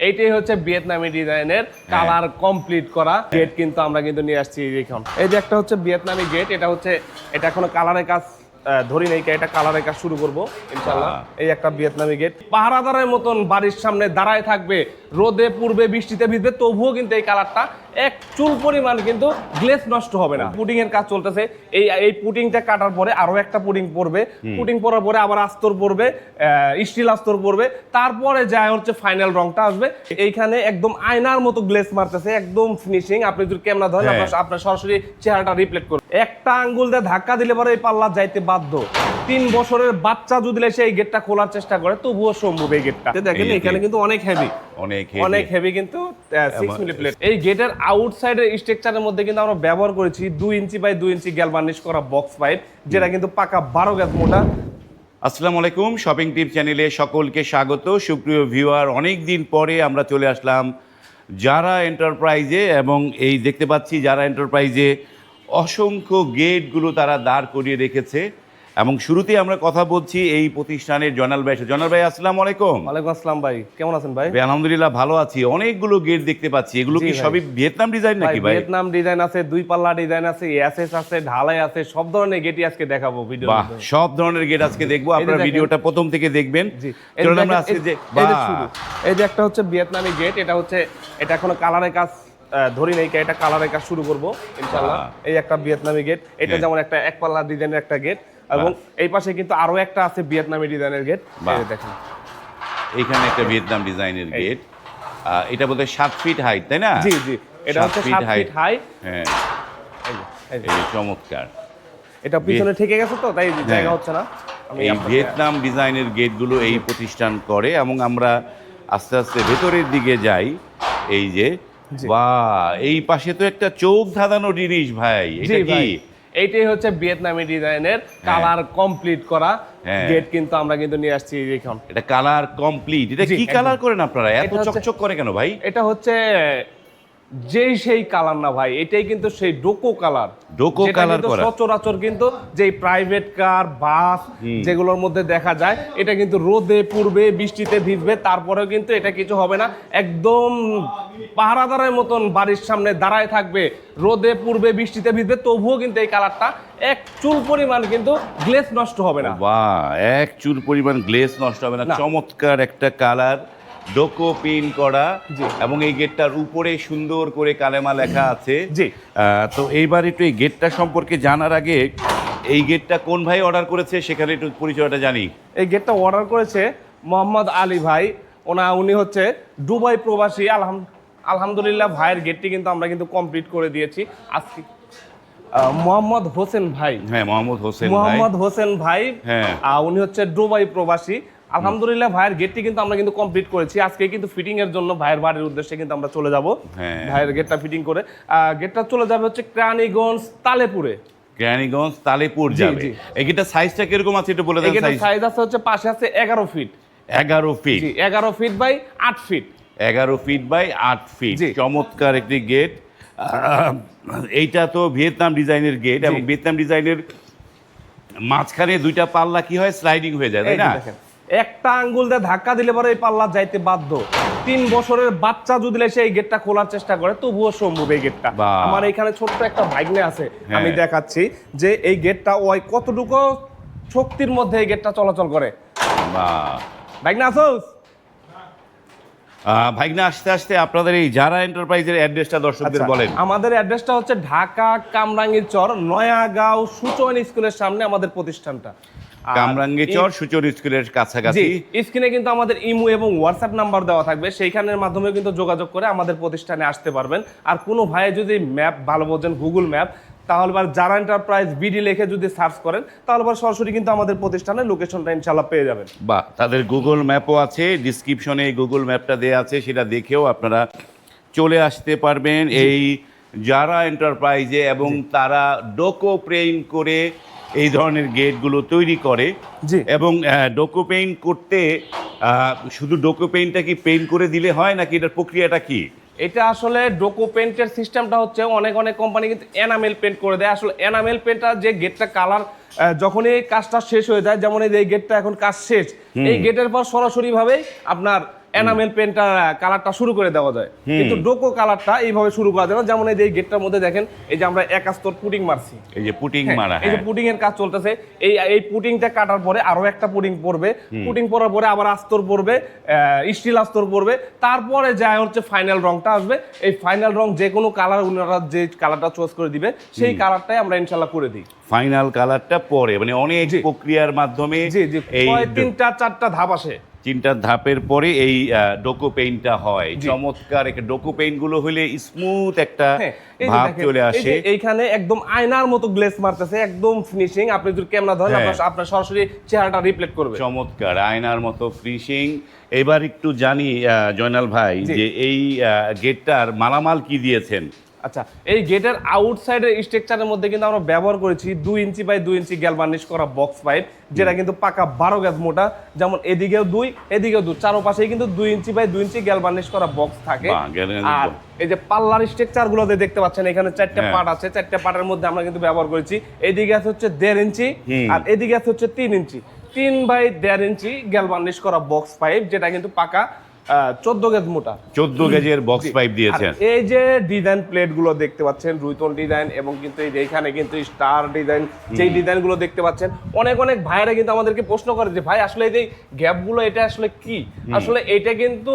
এইটাই হচ্ছে ভিয়েতনামি ডিজাইনের কালার কমপ্লিট করা গেট কিন্তু আমরা কিন্তু নিয়ে আসছি এখন এই যে একটা হচ্ছে ভিয়েতনামি গেট এটা হচ্ছে এটা এখনও কালারের কাজ ধরি নেই এটা কালারের কাজ শুরু করব ইনশাল্লাহ এই একটা ভিয়েতনামি গেট। পাহারাদারের মতন বাড়ির সামনে দাঁড়ায় থাকবে রোদে পূর্বে বৃষ্টিতে ভিজবে তবুও কিন্তু এই কালারটা এক চুল পরিমাণ কিন্তু গ্লেস নষ্ট হবে না। পুডিং এর কাজ চলতেছে। এই এই পুডিংটা কাটার পরে আরও একটা পুডিং পড়বে। পুডিং পড়ার পরে আবার আস্তর পড়বে স্টিল আস্তর পড়বে। তারপরে যায় হচ্ছে ফাইনাল রংটা আসবে। এইখানে একদম আয়নার মতো গ্লেস মারতেছে একদম ফিনিশিং আপনি যদি ক্যামেরা ধরেন হ্যাঁ। আপনার আপনার সরাসরি চেহারাটা রিফ্লেক্ট করবে একটা আঙ্গুল দিয়ে ধাক্কা দিলে পরে এই পাল্লা যাইতে বাধ্য। তিন বছরের বাচ্চা যদি এসে এই গেটটা খোলার চেষ্টা করে তবুও সম্ভব এই গেটটা দেখেন এখানে কিন্তু অনেক হেভি অনেক। অনেক হেভি কিন্তু সিক্স মিলি প্লেট এই গেটের আউটসাইডের স্ট্রাকচারের মধ্যে কিন্তু আমরা ব্যবহার করেছি দুই ইঞ্চি বাই দুই ইঞ্চি গ্যালভানিশ করা বক্স পাইপ যেটা কিন্তু পাকা বারো গ্যাস মোটা। আসসালামু আলাইকুম শপিং টিপ চ্যানেলে সকলকে স্বাগত। সুপ্রিয় ভিউয়ার অনেক দিন পরে আমরা চলে আসলাম যারা এন্টারপ্রাইজে এবং এই দেখতে পাচ্ছি যারা এন্টারপ্রাইজে অসংখ্য গেটগুলো তারা দাঁড় করিয়ে রেখেছে। এবং শুরুতে আমরা কথা বলছি এই প্রতিষ্ঠানের জনাল ভাই জনাল ভাই আসসালামু আলাইকুম। ওয়ালাইকুম আসসালাম ভাই কেমন আছেন ভাই? ভাই, আলহামদুলিল্লাহ ভালো আছি। অনেকগুলো গেট দেখতে পাচ্ছি। এগুলো কি সবই ভিয়েতনাম ডিজাইন নাকি ভাই? ভিয়েতনাম ডিজাইন আছে দুই পাল্লা ডিজাইন আছে এসএস আছে ঢালাই আছে সব ধরনের গেটই আজকে দেখাবো ভিডিও বাহ সব ধরনের গেট আজকে দেখব। আপনারা ভিডিওটা প্রথম থেকে দেখবেন। চলুন যে আমরা আজকে যে এই যে বাহ, এই যে একটা হচ্ছে ভিয়েতনামি গেট এটা হচ্ছে এটা এখনও কালারের কাজ ধরি নাই এটা কালারের কাজ শুরু করব ইনশাআল্লাহ। এই একটা ভিয়েতনামি গেট এটা। যেমন একটা এক পাল্লা ডিজাইনের একটা গেট এবং এই পাশে কিন্তু আরও একটা আছে ভিয়েতনামি ডিজাইনের গেট। দেখেন। এখানে একটা ভিয়েতনাম ডিজাইনের গেট। এটা বোধ হয় সাত ফিট হাইট তাই না? জি জি। এটা হচ্ছে সাত ফিট height। হাই হ্যাঁ। এই চমৎকার। এটা পিছনে ঠেকে গেছে তো তাই জায়গা হ্যাঁ। হচ্ছে না। এই ভিয়েতনাম ডিজাইনের গেটগুলো এই প্রতিষ্ঠান করে এবং আমরা আস্তে আস্তে ভেতরের দিকে যাই। এই যে। বা এই পাশে তো একটা চোখ ধাঁধানো জিনিস ভাই। এটা কি? এইটাই হচ্ছে ভিয়েতনামি ডিজাইনের কালার কমপ্লিট করা হ্যাঁ। গেট কিন্তু আমরা কিন্তু নিয়ে আসছি দেখুন এটা কালার কমপ্লিট এটা কি কালার করেন আপনারা? এত চকচক করে কেন ভাই? এটা হচ্ছে যেই সেই কালার না ভাই এটাই কিন্তু সেই ডোকো কালার। ডোকো কালার করা। সচরাচর কিন্তু যে প্রাইভেট কার বাস যেগুলোর মধ্যে দেখা যায় এটা কিন্তু রোদে পূর্বে বৃষ্টিতে ভিজবে তারপরেও কিন্তু এটা কিছু হবে না। একদম পাহারাদারের মতন বাড়ির সামনে দাঁড়ায় থাকবে রোদে পূর্বে বৃষ্টিতে ভিজবে তবুও কিন্তু এই কালারটা এক চুল পরিমাণ কিন্তু গ্লেস নষ্ট হবে না। বাহ এক চুল পরিমাণ গ্লেস নষ্ট হবে না। চমৎকার একটা কালার। ডোকো পিন করা এবং এই গেটটার উপরে সুন্দর করে কালেমা লেখা আছে। জি। তো এইবার একটু এই গেটটা সম্পর্কে জানার আগে এই গেটটা কোন ভাই অর্ডার করেছে সেখানে একটু পরিচয়টা জানি। এই গেটটা অর্ডার করেছে মোহাম্মদ আলী ভাই। ওনা উনি হচ্ছে দুবাই প্রবাসী। আলহাম আলহামদুলিল্লাহ ভাইয়ের গেটটি কিন্তু আমরা কিন্তু কমপ্লিট করে দিয়েছি। আজকে মোহাম্মদ হোসেন ভাই। হ্যাঁ মোহাম্মদ হোসেন ভাই। মোহাম্মদ হোসেন ভাই। হ্যাঁ। উনি হচ্ছে দুবাই প্রবাসী। আলহামদুলিল্লাহ ভাইয়ের গেটটি কিন্তু আমরা কিন্তু কমপ্লিট করেছি। আজকে কিন্তু ফিটিং এর জন্য ভাইয়ের বাড়ির উদ্দেশ্যে কিন্তু আমরা চলে যাব। হ্যাঁ। ভাইয়ের গেটটা ফিটিং করে। গেটটা চলে যাবে হচ্ছে ক্রানীগঞ্জ তালেপুরে। কেরানীগঞ্জ তালেপুর যাবে। এই গেটটা সাইজটা কীরকম আছে একটু বলে দেন সাইজ সাইজ আছে হচ্ছে পাশে আছে এগারো ফিট এগারো ফিট জি এগারো ফিট বাই আট ফিট এগারো ফিট বাই আট ফিট চমৎকার একটি গেট এইটা তো ভিয়েতনাম ডিজাইনের গেট এবং ভিয়েতনাম ডিজাইনের মাঝখানে দুইটা পাল্লা কি হয়? স্লাইডিং হয়ে যায় তাই না? একটা আঙ্গুল দিয়ে ধাক্কা দিলে পরে এই পাল্লা যাইতে বাধ্য। তিন বছরের বাচ্চা যদি এসে এই গেটটা খোলার চেষ্টা করে তবুও সম্ভব এই গেটটা আমার এখানে ছোট্ট একটা ভাগ্নে আছে হ্যাঁ। আমি দেখাচ্ছি যে এই গেটটা ওই কতটুকু শক্তির মধ্যে এই গেটটা চলাচল করে। ভাগ্নে আসোস? ভাইগনা আসতে আসতে আপনাদের এই যারা এন্টারপ্রাইজের অ্যাড্রেসটা দর্শকদের আচ্ছা, বলেন। আমাদের অ্যাড্রেসটা হচ্ছে ঢাকা কামরাঙ্গীর চর নয়াগাঁও সুচয়ন স্কুলের সামনে আমাদের প্রতিষ্ঠানটা। আর কামরাঙ্গি চর সূচর স্কুলের কাছাকাছি। স্ক্রিনে কিন্তু আমাদের ইমো এবং হোয়াটসঅ্যাপ নাম্বার দেওয়া থাকবে। সেইখানের মাধ্যমে কিন্তু যোগাযোগ করে আমাদের প্রতিষ্ঠানে আসতে পারবেন। আর কোনো ভাই যদি ম্যাপ ভালো বোঝেন গুগল ম্যাপ তাহলে এবার যারা এন্টারপ্রাইজ বিডি লিখে যদি সার্চ করেন তাহলে এবার সরাসরি কিন্তু আমাদের প্রতিষ্ঠানের লোকেশনটা ইনশাল্লাহ পেয়ে যাবেন। বা তাদের গুগল ম্যাপও আছে ডিসক্রিপশনে গুগল ম্যাপটা দেওয়া আছে সেটা দেখেও আপনারা চলে আসতে পারবেন। এই যারা এন্টারপ্রাইজে এবং তারা ডোকো প্রেইন করে এই ধরনের গেটগুলো তৈরি করে। এবং ডোকো পেইন্ট করতে শুধু ডোকো পেইন্টটা কি পেইন্ট করে দিলে হয় নাকি এটার প্রক্রিয়াটা কি? এটা আসলে ডোকো পেন্টের সিস্টেমটা হচ্ছে অনেক অনেক কোম্পানি কিন্তু এনামেল পেন্ট করে দেয়। আসলে এনামেল পেন্টটা যে গেটটা কালার যখন এই কাজটা শেষ হয়ে যায় যেমন এই গেটটা এখন কাজ শেষ এই গেটের পর সরাসরি ভাবে আপনার এনামেল পেন্টটা কালারটা শুরু করে দেওয়া যায়। কিন্তু ডোকো কালারটা এইভাবে শুরু করা যায় না। যেমন এই যে গেটটার মধ্যে দেখেন এই যে আমরা একাস্তর পুটিং মারছি। এই যে পুটিং হ্যাঁ, মারা এই যে হ্যাঁ। পুটিং এর কাজ চলতেছে। এই এই পুটিংটা কাটার পরে আরও একটা পুটিং পড়বে। পুটিং পড়ার পরে আবার আস্তর পড়বে স্টিল আস্তর পড়বে। তারপরে যা হচ্ছে ফাইনাল রংটা আসবে। এই ফাইনাল রং যে কোনো কালার ওনারা যে কালারটা চয়েস করে দিবে সেই কালারটাই আমরা ইনশাল্লাহ করে দিই। ফাইনাল কালারটা পরে মানে অনেক। প্রক্রিয়ার মাধ্যমে এই কয় তিনটা চারটা ধাপ আসে। তিনটা ধাপের পরে এই ডোকো পেইন্টটা হয়। চমৎকার একটা ডোকো পেইন্টগুলো হলে স্মুথ একটা হ্যাঁ, ভাব চলে আসে। এইখানে একদম আয়নার মতো গ্লেস মারতেছে একদম ফিনিশিং আপনি যদি ক্যামেরা ধরেন হ্যাঁ। আপনার আপনার সরাসরি চেহারাটা রিফ্লেক্ট করবে। চমৎকার আয়নার মতো ফিনিশিং এবার একটু জানি জয়নাল ভাই যে এই গেটটার মালামাল কি দিয়েছেন? আচ্ছা এই গেটের আউটসাইডের স্ট্রাকচারের মধ্যে কিন্তু আমরা ব্যবহার করেছি দুই ইঞ্চি বাই দুই ইঞ্চি গ্যালভানিশ করা বক্স পাইপ যেটা কিন্তু পাকা বারো গ্যাস মোটা। যেমন এদিকেও দুই এদিকেও দুই। চারোপাশেই কিন্তু দুই ইঞ্চি বাই দুই ইঞ্চি গ্যালভানিশ করা বক্স থাকে। আর এই যে পাল্লার স্ট্রাকচার গুলোতে দেখতে পাচ্ছেন এখানে চারটে হ্যাঁ। পার্ট আছে। চারটে পার্টের মধ্যে আমরা কিন্তু ব্যবহার করেছি। এদিকে আছে হচ্ছে দেড় ইঞ্চি আর এদিকে আছে হচ্ছে তিন ইঞ্চি। তিন বাই দেড় ইঞ্চি গ্যালভানিশ করা বক্স পাইপ যেটা কিন্তু পাকা চোদ্দ গ্যাস মোটা। চোদ্দ গেজের বক্স পাইপ দিয়েছেন। এই যে ডিজাইন প্লেটগুলো দেখতে পাচ্ছেন রুইতন ডিজাইন এবং কিন্তু এই যে এখানে কিন্তু স্টার ডিজাইন যেই ডিজাইনগুলো দেখতে পাচ্ছেন অনেক অনেক ভাইরা কিন্তু আমাদেরকে প্রশ্ন করে যে ভাই আসলে এই যে গ্যাপগুলো এটা আসলে কি? আসলে এটা কিন্তু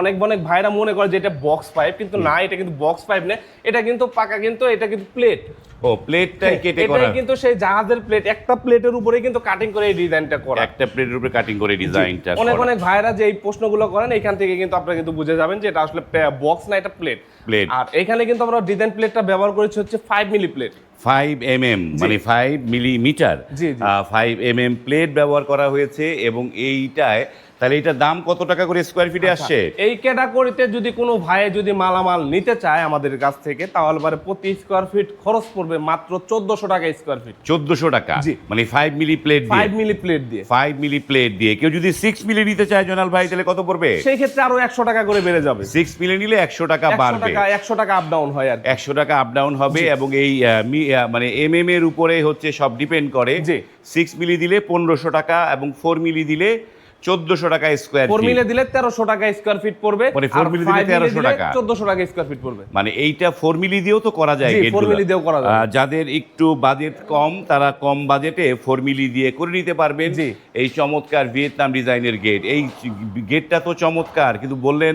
অনেক অনেক ভাইরা মনে করে যে এটা বক্স পাইপ কিন্তু না এটা কিন্তু বক্স পাইপ না এটা কিন্তু পাকা কিন্তু এটা কিন্তু প্লেট ও প্লেটটাই কেটে করা। কিন্তু সেই জাহাজের প্লেট একটা প্লেটের উপরে কিন্তু কাটিং করে এই ডিজাইনটা করা। একটা প্লেটের উপরে কাটিং করে ডিজাইনটা অনেক অনেক ভাইরা যে এই প্রশ্নগুলো করেন এখান থেকে কিন্তু আপনারা কিন্তু বুঝে যাবেন যে এটা আসলে বক্স না এটা প্লেট Plate। আর এখানে কিন্তু আমরা ডিজাইন প্লেটটা ব্যবহার করেছি হচ্ছে five milli plate five M M মানে five millimetre. Five M M plate ব্যবহার করা হয়েছে এবং এইটায় তাহলে এটার দাম কত টাকা করে স্কোয়ার ফিটে আচ্ছা। আসছে? এই ক্যাটাগরিতে যদি কোনো ভাই যদি মালামাল নিতে চায় আমাদের কাছ থেকে তাহলে পরে প্রতি স্কোয়ার ফিট খরচ পড়বে মাত্র চোদ্দশো টাকা স্কোয়ার ফিট চোদ্দশো টাকা? মানে ফাইভ মিলি প্লেট দিয়ে? ফাইভ মিলি প্লেট দিয়ে। ফাইভ মিলি প্লেট দিয়ে। কেউ যদি সিক্স মিলি নিতে চায় জোনাল ভাই তাহলে কত পড়বে? সেই ক্ষেত্রে আরও একশো টাকা করে বেড়ে যাবে। সিক্স মিলি নিলে একশো টাকা বাড়বে। টাকা একশো টাকা আপ ডাউন হয় আর। একশো টাকা আপ ডাউন হবে এবং এই মানে এম এম এর উপরে হচ্ছে সব ডিপেন্ড করে। জি। সিক্স মিলি দিলে পনেরোশো টাকা এবং ফোর মিলি দিলে চোদ্দশো টাকা স্কোয়ার ফোর মিলে দিলে তেরোশো টাকা স্কোয়ার ফিট পড়বে মানে four মিলি দিলে 1300 টাকা। চোদ্দশো টাকা স্কোয়ার ফিট পড়বে মানে এইটা ফোর মিলি দিয়েও তো করা যায় গেটগুলো। মিলি দিয়েও করা যায়। যাদের একটু বাজেট কম তারা কম বাজেটে ফোর মিলি দিয়ে করে নিতে পারবেন। এই চমৎকার ভিয়েতনাম ডিজাইনের গেট এই গেটটা তো চমৎকার কিন্তু বললেন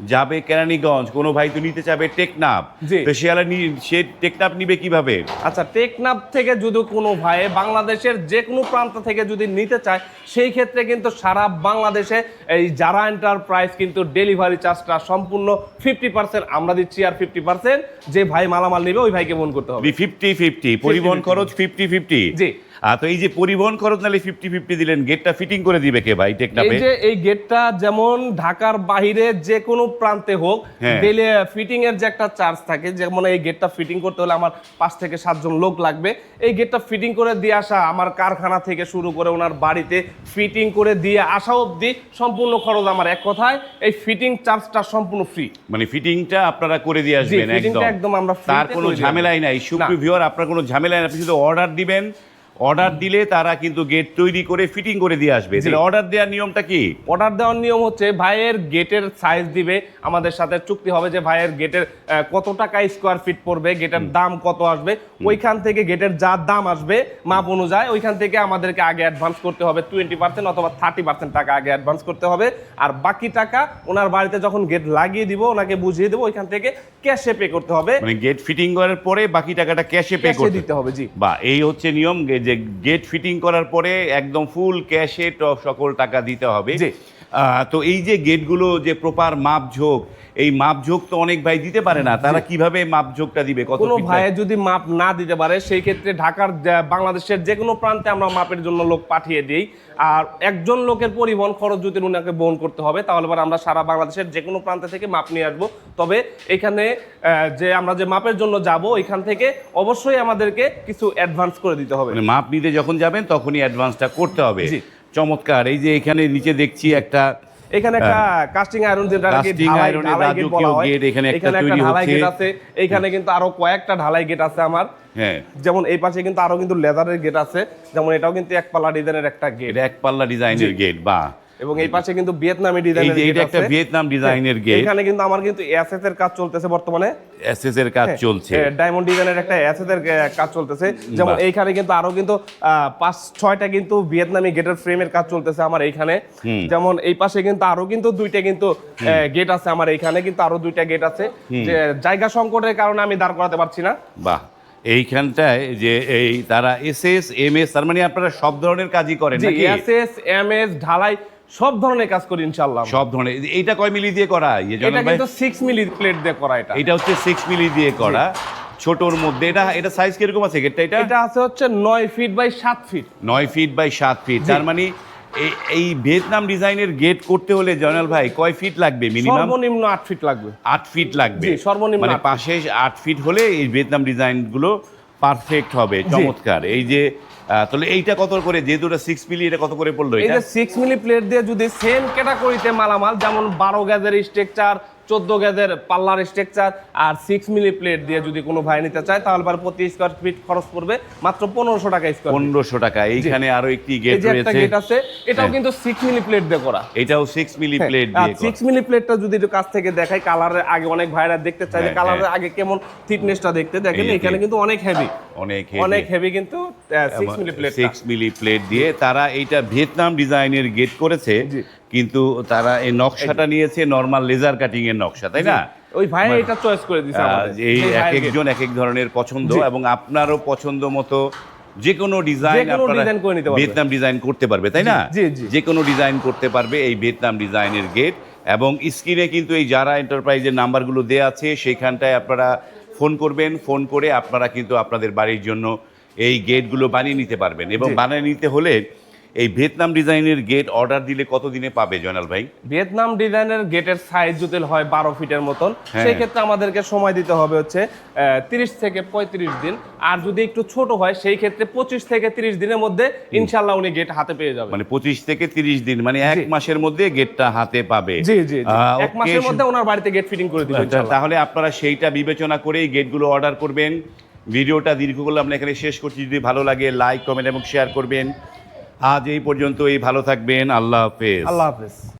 যাবে কেরানীগঞ্জ কোনো ভাই তো নিতে চাবে টেকনাফ। তো নি- সে টেকনাফ নিবে কীভাবে? আচ্ছা টেকনাফ থেকে যদি কোনো ভাই বাংলাদেশের যে কোনো প্রান্ত থেকে যদি নিতে চায় সেই ক্ষেত্রে কিন্তু সারা বাংলাদেশে এই যারা এন্টারপ্রাইজ কিন্তু ডেলিভারি চার্জটা সম্পূর্ণ ফিফটি পার্সেন্ট আমরা দিচ্ছি আর ফিফটি পার্সেন্ট যে ভাই মালামাল নেবে ওই ভাইকে ফোন করতে হবে। ফিফটি ফিফটি পরিবহন খরচ ফিফটি ফিফটি। জি। তো এই যে পরিবহন খরচ নালে ফিফটি ফিফটি দিলেন গেটটা ফিটিং করে দিবে কে ভাই এই যে এই গেটটা যেমন ঢাকার বাইরে যে কোনো প্রান্তে হোক হ্যাঁ। ডেলি ফিটিং এর যে একটা চার্জ থাকে যেমন এই গেটটা ফিটিং করতে হলে আমার পাঁচ থেকে সাতজন লোক লাগবে। এই গেটটা ফিটিং করে দিয়ে আসা আমার কারখানা থেকে শুরু করে ওনার বাড়িতে ফিটিং করে দিয়ে আসা অবধি সম্পূর্ণ খরচ আমার এক কথায় এই ফিটিং চার্জটা সম্পূর্ণ ফ্রি মানে ফিটিংটা আপনারা করে দিয়ে আসবেন একদম। একদম আমরা তার কোনো ঝামেলাই নাই। সুপ্রিয় ভিউয়ার আপনার কোনো ঝামেলাই নাই আপনি শুধু অর্ডার দিবেন অর্ডার দিলে তারা কিন্তু গেট তৈরি করে ফিটিং করে দিয়ে আসবে। তাহলে অর্ডার দেওয়ার নিয়মটা কি? অর্ডার দেওয়ার নিয়ম হচ্ছে ভাইয়ের গেটের সাইজ দিবে আমাদের সাথে চুক্তি হবে যে ভাইয়ের গেটের কত টাকা স্কোয়ার ফিট পড়বে গেটের দাম কত আসবে ওইখান থেকে গেটের যা দাম আসবে মাপ অনুযায়ী ওইখান থেকে আমাদেরকে আগে অ্যাডভান্স করতে হবে টোয়েন্টি পার্সেন্ট অথবা থার্টি পার্সেন্ট টাকা আগে অ্যাডভান্স করতে হবে। আর বাকি টাকা ওনার বাড়িতে যখন গেট লাগিয়ে দিব ওনাকে বুঝিয়ে দেবো ওইখান থেকে ক্যাশে পে করতে হবে। মানে গেট ফিটিং করার পরে বাকি টাকাটা ক্যাশে পে করতে দিতে হবে জি। বা এই হচ্ছে নিয়ম গে- যে গেট ফিটিং করার পরে একদম ফুল ক্যাশে সকল টাকা দিতে হবে। তো এই যে গেটগুলো যে প্রপার মাপঝোঁক এই মাপঝোঁক তো অনেক ভাই দিতে পারে না। তারা কীভাবে মাপঝোঁকটা দিবে? কত কোনো ভাইয়ে যদি মাপ না দিতে পারে সেই ক্ষেত্রে ঢাকার বাংলাদেশের যে কোনো প্রান্তে আমরা মাপের জন্য লোক পাঠিয়ে দিই। আর একজন লোকের পরিবহন খরচ যদি ওনাকে বহন করতে হবে তাহলে পরে আমরা সারা বাংলাদেশের যে কোনো প্রান্ত থেকে মাপ নিয়ে আসব। তবে এখানে যে আমরা যে মাপের জন্য যাব এখান থেকে অবশ্যই আমাদেরকে কিছু অ্যাডভান্স করে দিতে হবে। মানে মাপ নিতে যখন যাবেন তখনই অ্যাডভান্সটা করতে হবে। চমৎকার। এই যে এখানে নিচে দেখছি একটা এখানে একটা কাস্টিং আয়রন যেটা কাস্টিং আয়রনের রাজকীয় গেট এখানে একটা তৈরি হচ্ছে। এখানে কিন্তু আরও কয়েকটা ঢালাই গেট আছে আমার। হ্যাঁ। যেমন এই পাশে কিন্তু আরও কিন্তু লেদারের গেট আছে। যেমন এটাও কিন্তু এক পাল্লা ডিজাইনের একটা গেট এক পাল্লা ডিজাইনের গেট বা এবং এই পাশে কিন্তু ভিয়েতনামি এই ডিজাইনের এটা একটা ভিয়েতনাম ডিজাইনের গেট এখানে কিন্তু আমার কিন্তু এসএস এর কাজ চলতেছে বর্তমানে। এসএস এর কাজ চলছে। ডায়মন্ড ডিজাইনের একটা এসএস এর কাজ চলতেছে। যেমন এইখানে কিন্তু আরও কিন্তু পাঁচ ছয়টা কিন্তু ভিয়েতনামি গেটের ফ্রেমের কাজ চলতেছে আমার এইখানে। যেমন এই পাশে কিন্তু আরও কিন্তু দুইটা কিন্তু গেট আছে আমার এইখানে কিন্তু আরও দুইটা গেট আছে। যে জায়গা সংকটের কারণে আমি দাঁড় করাতে পারছি না। বাহ। এইখানটায় যে এই তারা এসএস এমএস তার মানে আপনারা সব ধরনের কাজই করেন জি নাকি? এসএস এমএস ঢালাই সব ধরনের কাজ করি ইনশাআল্লাহ। সব ধরনের। এইটা কয় মিলি দিয়ে করা? ইয়ে এটা কিন্তু সিক্স মিলি প্লেট দিয়ে করা এটা। এটা হচ্ছে সিক্স মিলি দিয়ে করা। ছোটর মধ্যে। এটা এটা সাইজ কীরকম আছে গেটটা এটা? এটা আছে হচ্ছে নয় ফিট বাই সাত ফিট নয় ফিট বাই সাত ফিট তার মানে এই- ভিয়েতনাম ডিজাইনের গেট করতে হলে জয়নাল ভাই কয় ফিট লাগবে মিনিমাম সর্বনিম্ন আট ফিট লাগবে। আট ফিট লাগবে। জি, সর্বনিম্ন মানে পাশে আট ফিট হলে এই ভিয়েতনাম ডিজাইনগুলো পারফেক্ট হবে চমৎকার। এই যে তাহলে এইটা কত করে? যেহেতু এটা সিক্স মিলি এটা কত করে পড়ল এটা? সিক্স মিলি প্লেট দিয়ে যদি সেম ক্যাটাগরিতে মালামাল, যেমন বারো গ্যাজের স্ট্রাকচার চোদ্দ গ্যাজের পাল্লার স্ট্রাকচার আর সিক্স মিলি প্লেট দিয়ে যদি কোনো ভাই নিতে চায় তাহলে পর প্রতি স্কোয়ার ফিট খরচ পড়বে মাত্র পনেরোশো টাকা স্কোয়ার পনেরোশো টাকা এইখানে আরও একটি গেট রয়েছে। গেট আছে এটাও হ্যাঁ। কিন্তু সিক্স মিলি প্লেট দিয়ে করা। এটাও সিক্স মিলি প্লেট দিয়ে সিক্স মিলি প্লেটটা যদি একটু কাছ থেকে দেখাই কালারের আগে অনেক ভাইরা দেখতে চাইলে হ্যাঁ, কালারের আগে কেমন থিকনেসটা দেখতে। দেখেন এখানে কিন্তু অনেক হেভি অনেক অনেক হেভি কিন্তু six milli plate six milli plate দিয়ে তারা এইটা ভিয়েতনাম ডিজাইনের গেট করেছে। কিন্তু তারা এই নকশাটা নিয়েছে নর্মাল লেজার কাটিং এর নকশা তাই না? ওই ভাই এটা চয়েস করে দিছে এই এক একজন এক এক ধরনের পছন্দ এবং আপনারও পছন্দ মতো যে কোনো ডিজাইন করে নিতে পারবে। ভিয়েতনাম ডিজাইন করতে পারবে তাই না। যে কোনো ডিজাইন করতে পারবে এই ভিয়েতনাম ডিজাইনের গেট এবং স্ক্রিনে কিন্তু এই যারা এন্টারপ্রাইজের নাম্বারগুলো দেওয়া আছে সেইখানটায় আপনারা ফোন করবেন ফোন করে আপনারা কিন্তু আপনাদের বাড়ির জন্য এই গেটগুলো বানিয়ে নিতে পারবেন এবং বানিয়ে নিতে হলে এই ভিয়েতনাম ডিজাইনের গেট অর্ডার দিলে কত দিনে পাবে জয়নাল ভাই? ভিয়েতনাম ডিজাইনের গেটের সাইজ যদি হয় বারো ফিটের মতন। হ্যাঁ। সেই ক্ষেত্রে আমাদেরকে সময় দিতে হবে হচ্ছে তিরিশ থেকে পঁয়ত্রিশ দিন। আর যদি একটু ছোট হয় সেই ক্ষেত্রে পঁচিশ থেকে তিরিশ দিনের মধ্যে ইনশাল্লাহ উনি গেট হাতে পেয়ে যাবেন। মানে পঁচিশ থেকে তিরিশ দিন মানে এক মাসের মধ্যে গেটটা হাতে পাবে। জি জি। এক মাসের মধ্যে ওনার বাড়িতে গেট ফিটিং করে দিবেন তা- তাহলে আপনারা সেইটা বিবেচনা করেই গেটগুলো অর্ডার করবেন। ভিডিওটা দীর্ঘ করলে আমরা এখানে শেষ করছি। যদি ভালো লাগে লাইক কমেন্ট এবং শেয়ার করবেন। আজ এই পর্যন্ত এই ভালো থাকবেন আল্লাহ হাফেজ। আল্লাহ হাফেজ।